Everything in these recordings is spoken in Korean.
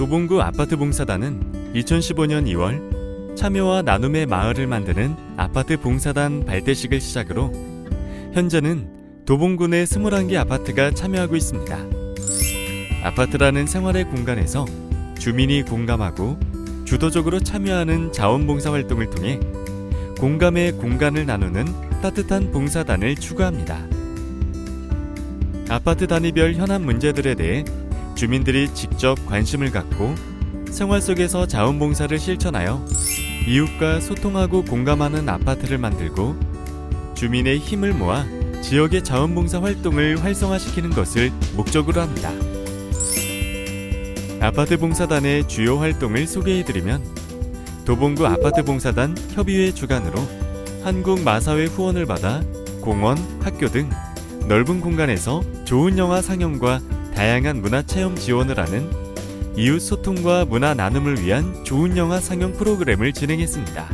도봉구 아파트 봉사단은 2015년 2월 참여와 나눔의 마을을 만드는 아파트 봉사단 발대식을 시작으로 현재는 도봉구 내 21개 아파트가 참여하고 있습니다. 아파트라는 생활의 공간에서 주민이 공감하고 주도적으로 참여하는 자원봉사 활동을 통해 공감의 공간을 나누는 따뜻한 봉사단을 추구합니다. 아파트 단위별 현안 문제들에 대해 주민들이 직접 관심을 갖고 생활 속에서 자원봉사를 실천하여 이웃과 소통하고 공감하는 아파트를 만들고 주민의 힘을 모아 지역의 자원봉사 활동을 활성화시키는 것을 목적으로 합니다. 아파트 봉사단의 주요 활동을 소개해드리면 도봉구 아파트 봉사단 협의회 주관으로 한국 마사회 후원을 받아 공원, 학교 등 넓은 공간에서 좋은 영화 상영과 다양한 문화 체험 지원을 하는 이웃 소통과 문화 나눔을 위한 좋은 영화 상영 프로그램을 진행했습니다.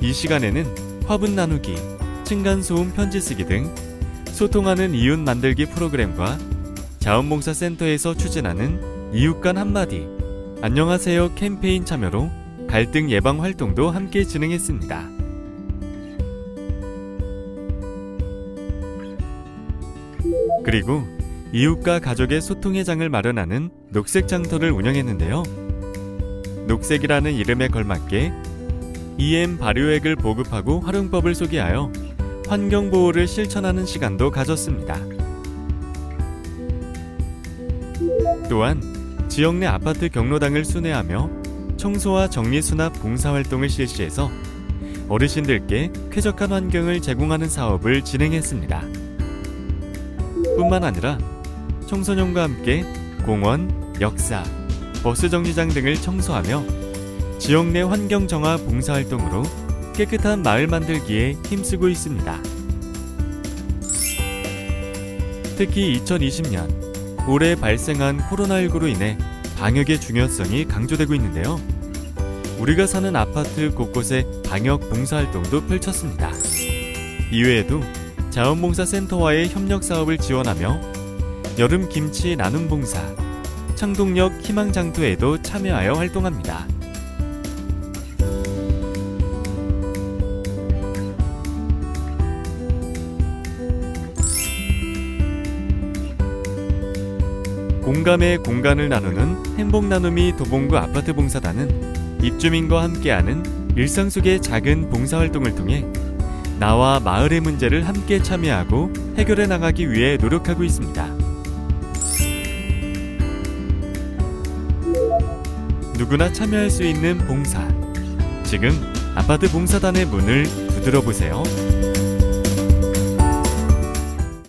이 시간에는 화분 나누기, 층간 소음 편지 쓰기 등 소통하는 이웃 만들기 프로그램과 자원봉사센터에서 추진하는 이웃 간 한마디, 안녕하세요 캠페인 참여로 갈등 예방 활동도 함께 진행했습니다. 그리고 이웃과 가족의 소통의 장을 마련하는 녹색 장터를 운영했는데요. 녹색이라는 이름에 걸맞게 EM 발효액을 보급하고 활용법을 소개하여 환경 보호를 실천하는 시간도 가졌습니다. 또한 지역 내 아파트 경로당을 순회하며 청소와 정리 수납 봉사 활동을 실시해서 어르신들께 쾌적한 환경을 제공하는 사업을 진행했습니다. 뿐만 아니라 청소년과 함께 공원, 역사, 버스 정류장 등을 청소하며 지역 내 환경 정화 봉사 활동으로 깨끗한 마을 만들기에 힘쓰고 있습니다. 특히 2020년 올해 발생한 코로나19로 인해 방역의 중요성이 강조되고 있는데요. 우리가 사는 아파트 곳곳에 방역 봉사 활동도 펼쳤습니다. 이외에도 자원봉사센터와의 협력 사업을 지원하며 여름 김치 나눔 봉사, 창동역 희망장터에도 참여하여 활동합니다. 공감의 공간을 나누는 행복 나눔이 도봉구 아파트 봉사단은 입주민과 함께하는 일상 속의 작은 봉사 활동을 통해 나와 마을의 문제를 함께 참여하고 해결해 나가기 위해 노력하고 있습니다. 누구나 참여할 수 있는 봉사. 지금 아파트 봉사단의 문을 두드려 보세요.